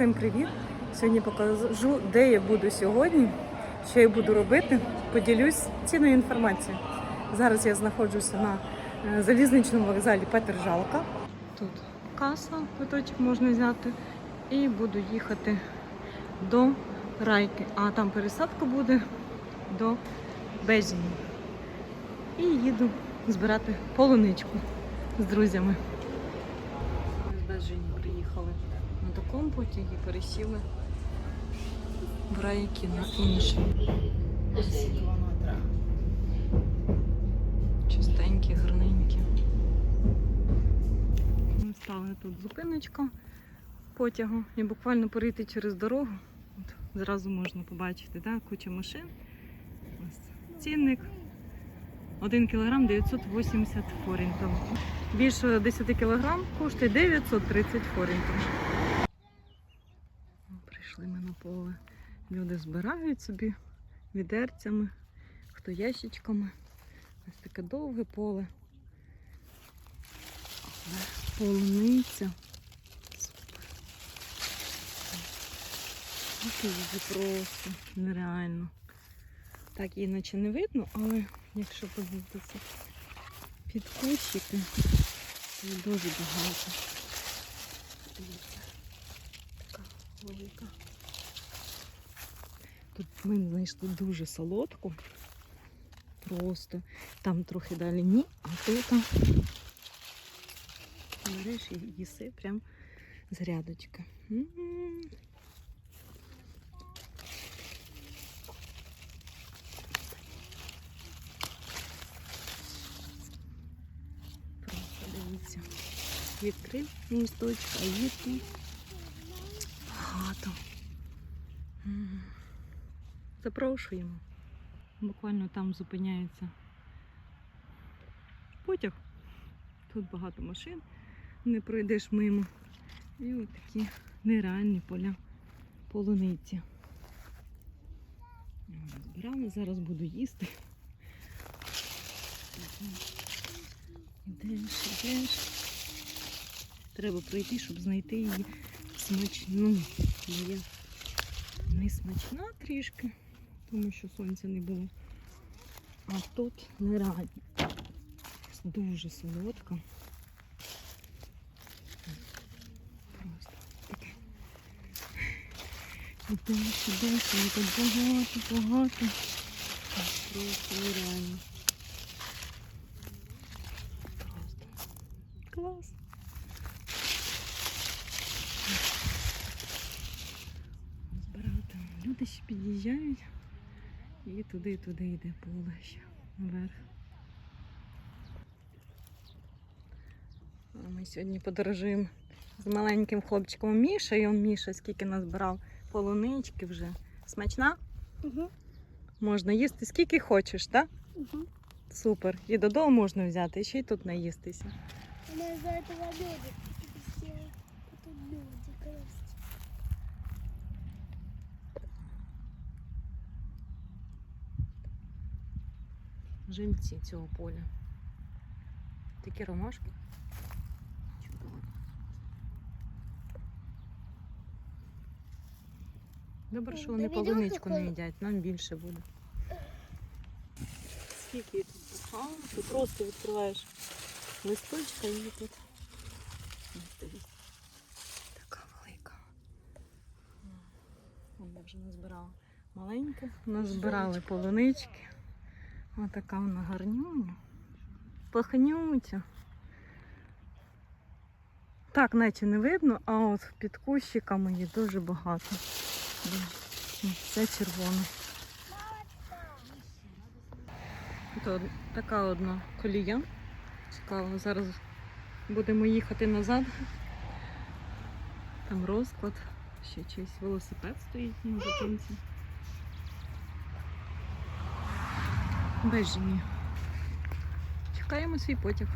Всім привіт! Сьогодні покажу, де я буду сьогодні, що я буду робити. Поділюсь цінною інформацією. Зараз я знаходжуся на е, залізничному вокзалі Петержалка. Тут каса, квиточок можна взяти, і буду їхати до Райки. А там пересадка буде до Бежині. І їду збирати полуничку з друзями. З Бежині приїхали на такому потягі пересіли в Райки на інший. Чистенькі, гарненькі. Ми стали тут зупиночка потягу і буквально перейти через дорогу. От, зразу можна побачити, да? куча машин. Ось цінник. 1 кг 980 форінтів. Більше 10 кг коштує 930 форінтів. Прийшли ми на поле. Люди збирають собі відерцями, хто ящичками. Ось таке довге поле. Полуниця. Ось просто нереально. Так її наче не видно, але якщо подивитися під кущики, то дуже багато. Дивіться, така велика. Тут ми знайшли дуже солодку. Просто там трохи далі ні, а тут береш і їси прям з рядочки. Просто дивіться. Відкрив місточок, а тут багато. Запрошуємо. Буквально там зупиняється потяг. Тут багато машин, не пройдеш мимо. І от такі нереальні поля полуниці. Збирали, зараз буду їсти. Ідеш, ідеш. Треба пройти, щоб знайти її смачну. Бо я не смачна трішки, тому що сонця не було. А тут нереально. Дуже солодка. Просто таке. Ідеш, ідеш, і тут багато, багато. Просто нереально. Просто клас. Ще під'їжджають. І туди, туди йде поле ще наверх. Ми сьогодні подорожуємо з маленьким хлопчиком Міша, і он Міша скільки назбирав полунички вже. Смачна? Угу. Можна їсти скільки хочеш, так? Угу. Супер. І додому можна взяти, і ще й тут наїстися. Она из-за этого лёдик Жильці цього поля. Такі ромашки. Чудово. Добре, що вони полуничку не їдять, нам більше буде. Скільки її тут? А, ти просто відкриваєш листочка і тут. Ось. Така велика. Я вже назбирала маленьке. Назбирали полунички. Отака вона гарнюня. Пахнюча. Так, наче не видно, а от під кущиками її дуже багато. Це червона. Тут така одна колія. Цікаво, зараз будемо їхати назад. Там розклад, ще чийсь велосипед стоїть на зупинці. Бежені. Чекаємо свій потяг.